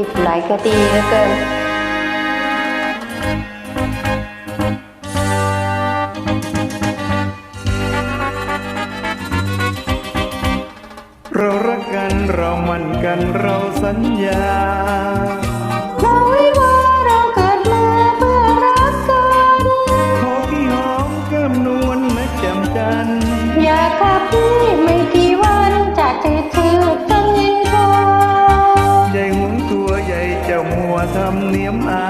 ผิดหลายคดีเหลือเกินเรารักกันเรามันกันเราสัญญาเราไว้ว่าเราเกิดมาเพื่อรักกันขอพี่หอมแก้มนวลและจำจันทร์อยากกับพี่ไม่กี่วันจากจืดชืดจนเย็น ธรรมเนียมอา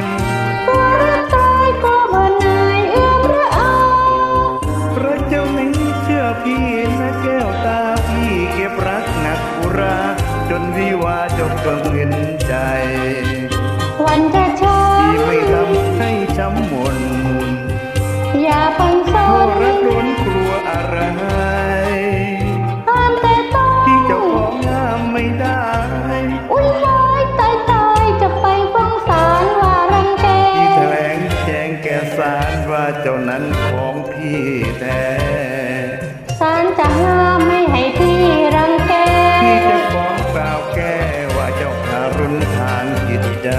ยตายก็มาในเอื้อมระอาพระเจ้าไม่เชื่อพี่นะแก้วตาพี่เก็บรักหนักอุรา จนวิวาจบก็เงินใจ วันจะช้ำที่ไม่ทำให้จำหมด สารว่าเจ้านั้นของพี่แท้สารจะห้ามไม่ให้พี่รังแกพี่จะฟ้องกล่าแก้ว่าเจ้าทารุณทานจิตใจ